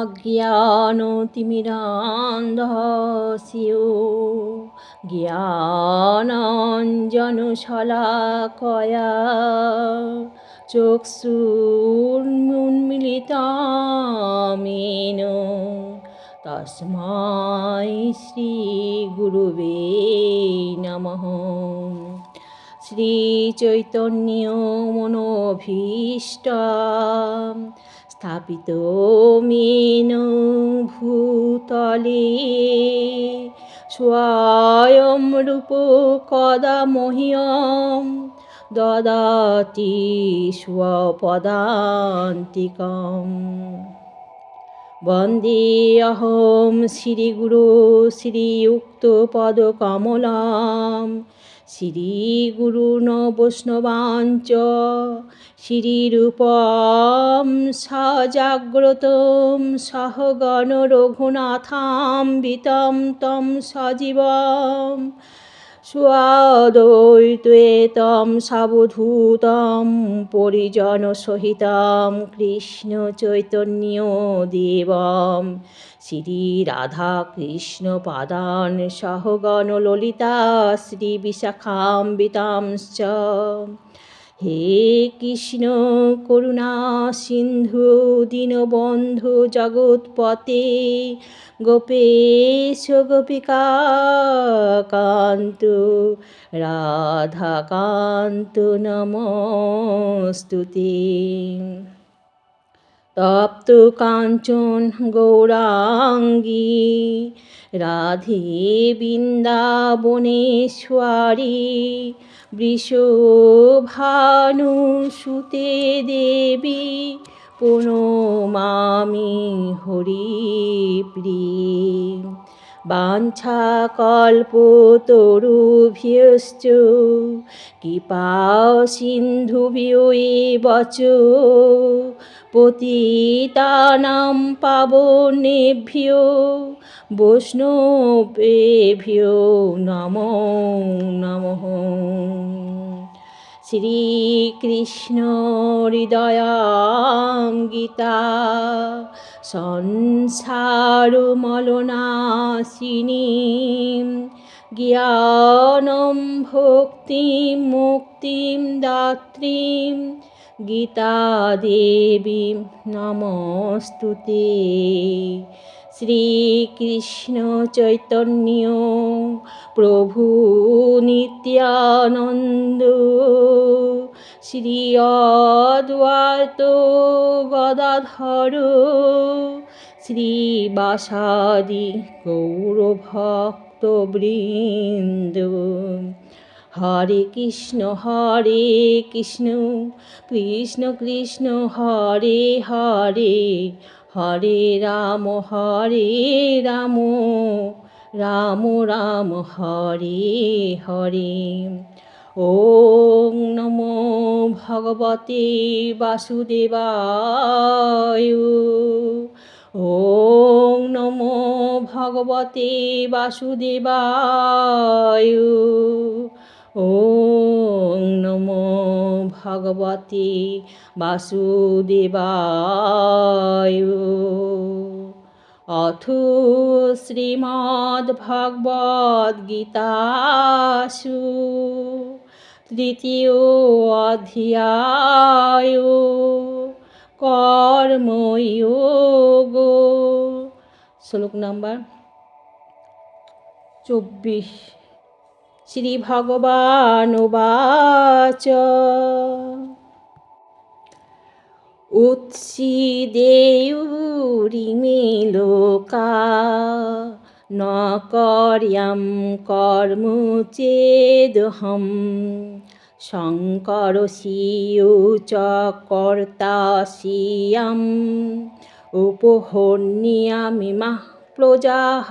অজ্ঞানতিমিরান্ধস্যু জ্ঞানাঞ্জনশলাকয়া। চক্ষুর্মুন্মিলিতামেন। তস্মাই শ্রীগুরুবে নমঃ। শ্রীচৈতন্য মনোভীষ্ট স্থাপিত মেন ভূতলে স্বয়ং রূপ কদা মহ্যম দদাতি স্বপদান্তিকম। বন্দে অহম শ্রীগুরু শ্রীযুক্ত শ্রীযুক্তপদকমলাম শ্রীগুরুণ বৈষ্ণবাঞ্চ শ্রীরূপম সজাগ্রত সহগণ রঘুনাথাম্বিতম তম সজীবম। স্বাদ্বৈতেতম সাবধূতম পরিজন সহিতম কৃষ্ণ চৈতন্য দেবম। শ্রী রাধা কৃষ্ণ পাদান সহগণ ললিতা শ্রী বিশাখাম্বিতাংশ্চ হে কৃষ্ণ করুণা সিন্ধু দীনবন্ধু জগৎপতে, গোপেশ গোপিকা কান্ত রাধাকান্ত নমস্তুতি। তপ্ত কাঞ্চন গৌরাঙ্গী, রাধে বৃন্দাবনেশ্বরী বৃষভানু দেবী দেবী মামি হরিপ্রিয় বাঞ্ছা কল্পতরুভ্যশ্চ কৃপা বচ পতিতানাং পাবনেভ্যো বৈষ্ণবেভ্যো নমো নমঃ। শ্রীকৃষ্ণ হৃদয়াং গীতা সংসারমলনাশিনী জ্ঞানম ভক্তি মুক্তিম দাত্রীম গীতা দেবী নমস্তুতে শ্রীকৃষ্ণ চৈতন্য প্রভু নিত্যানন্দ শ্রী অদ্বৈত গদাধর শ্রীবাসাদি গৌরভক্তবৃন্দ হরে কৃষ্ণ হরে কৃষ্ণ কৃষ্ণ কৃষ্ণ, হরে হরে হরে রাম হরে রাম রাম রাম, হরে হরে। ওম নমো ভগবতে বাসুদেবায়। ওম নমো ভগবতে বাসুদেবায়। ওম নমো ভগবতে বাসুদেবায়। অথ শ্রীমদ্ভগবদ্গীতাসু। তৃতীয় অধ্যায় কর্ময়োগ। শ্লোক নাম্বার চব্বিশ। শ্রীভগবানুবাচ উৎসিদেয়ুরিমে লোকা ন কর্যাম কর্ম চেদহম শঙ্করসিও চ কর্তাসিয়াম উপহন্যামিমাহ প্রজাহ।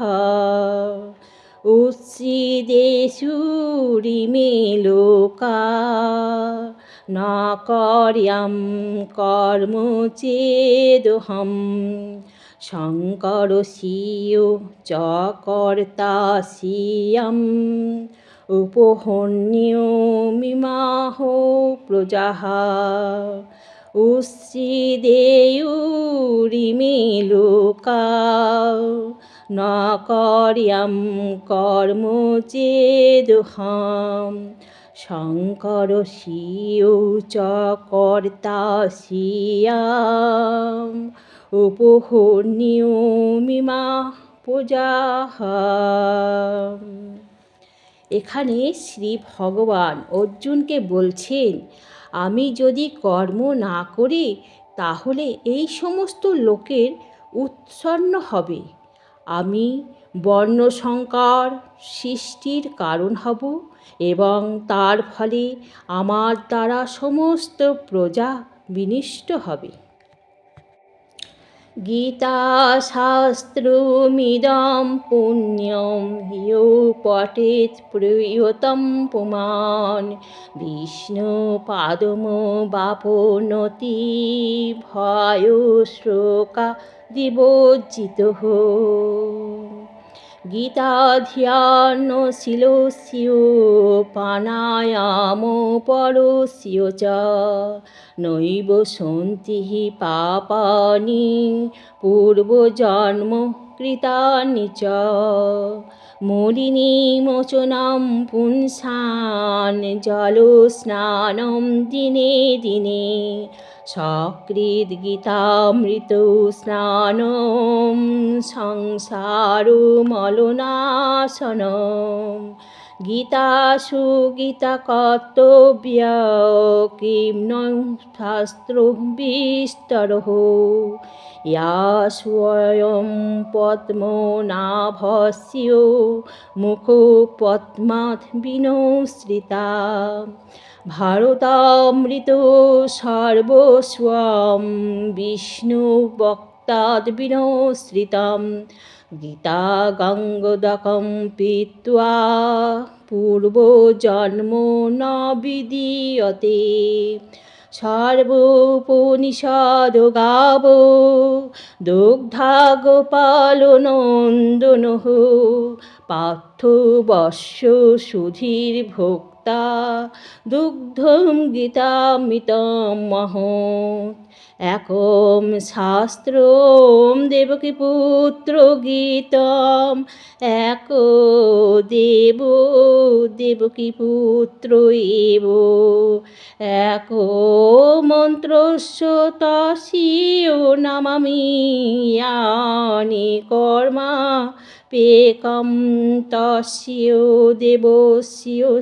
উচ্ছিদেশুরিমে লোকা। ন কর্যাম কর্ম চেদহম শঙ্করসিও চ কর্তাসিয়াম উপহন্যমিমাহ প্রজাহা উচ্ছিদেয়ুরিমে লোকা ন কর্যম কর্ম চেদহম, শঙ্কর শিও চ কর্তা উপহন্যমিমা পূজাহ এখানে শ্রী ভগবান অর্জুনকে বলছেন, আমি যদি কর্ম না করি, তাহলে এই সমস্ত লোকের উৎসন্ন হবে। আমি বর্ণসংকর সৃষ্টির কারণ হব এবং তার ফলে আমার দ্বারা সমস্ত প্রজা বিনিষ্ট হবে। গীতাশাস্ত্রমিদं পুণ্যম ইয়ো পটেত প্রিয়তম ভয় শ্রোকা দিবজ্জিত দিবোজ্জিতः গীতাধ্যানশীলস্য পরশিও চ। নৈব সন্তি পাপানি পূর্বজন্ম কৃতানি চ। মলিনীমোচनं পুংসান স্নানম দিনে দিনে। সকৃদ্গীতামৃত স্নানম সংসারমলনাশনম গীতাসু গীতাকর্তব্য কিম ন শাস্ত্র বিস্তর ইয়া স্বয়ং পদ্মনাভস্য মুখপদ্মাৎ বিনশ্রিতা ভারতামৃত সর্বস্বম বিষ্ণুবক্তাদ বিনশ্রিতম গীতা গঙ্গদকম পীত্বা পূর্বজন্ম ন বিদীয়তে সর্বোপনিষদ গাব দুগ্ধা গোপালনন্দন পার্থ বর্ষ সুধীর ভোক্তা দুগ্ধম গীতামৃতম মহৎ একম শাস্ত্রম দেবকী পুত্র গীতম। এক দেব দেবকী পুত্র এব। এক মন্ত্রস্য তস্য নামামি কর্মা পেকম তস্য দেবস্য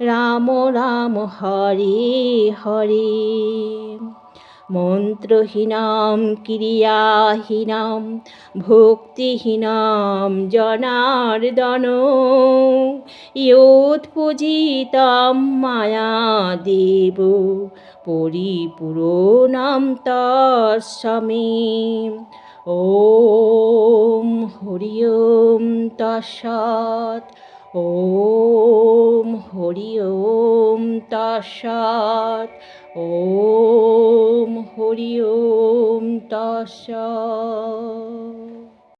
রাম রাম, হরে হরে। মন্ত্রহীনাম, ক্রিয়াহীনাম, ভক্তিহীনাম, জনার্দন। ইয়োৎপূজিতাম মায়া দেব, পরিপূরণাম তস্মে ওম হরি ওম তৎসৎ। ওম হরি ওম তৎসৎ ওম হরি ওম তৎসৎ